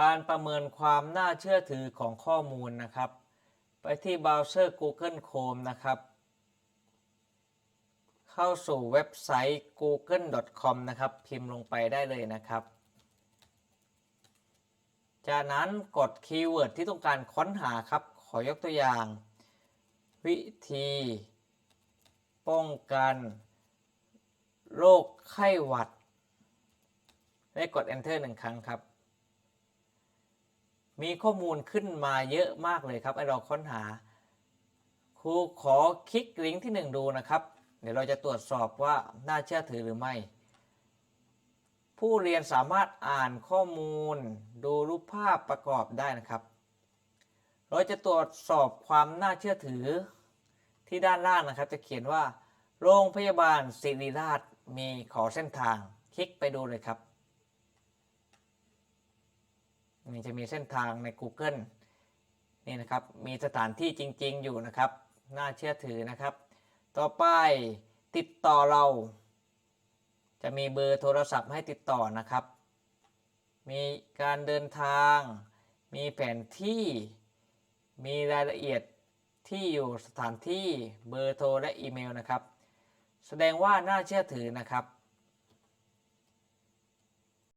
การประเมินความน่าเชื่อถือของข้อมูลนะครับ ไปที่เบราว์เซอร์ Google Chrome นะครับ เข้าสู่เว็บไซต์ google.com นะครับ พิมพ์ลงไปได้เลยนะครับ จากนั้นกดคีย์เวิร์ดที่ต้องการค้นหาครับ ขอยกตัวอย่าง วิธี ป้องกัน โรคไข้หวัด ได้กด Enter หนึ่งครั้งครับ มีข้อมูลขึ้นมาเยอะมากเลยครับให้เราค้นหา ครูขอคลิกลิงก์ที่ 1 ดูนะครับ เดี๋ยวเราจะตรวจสอบว่าน่าเชื่อถือหรือไม่ ผู้เรียนสามารถอ่านข้อมูล ดูรูปภาพประกอบได้นะครับ เราจะตรวจสอบความน่าเชื่อถือที่ด้านล่างนะครับ จะเขียนว่า โรงพยาบาลศิริราชมีขอเส้นทาง คลิกไปดูเลยครับ นี่จะมีเส้นทางใน Google นี่นะครับมีสถานที่จริง ๆ อยู่นะครับ น่าเชื่อถือนะครับ ต่อไปติดต่อเรา จะมีเบอร์โทรศัพท์ให้ติดต่อนะครับ มีการเดินทาง มีแผนที่มีรายละเอียดที่อยู่สถานที่เบอร์โทรและอีเมลนะครับ แสดงว่าน่าเชื่อถือนะครับ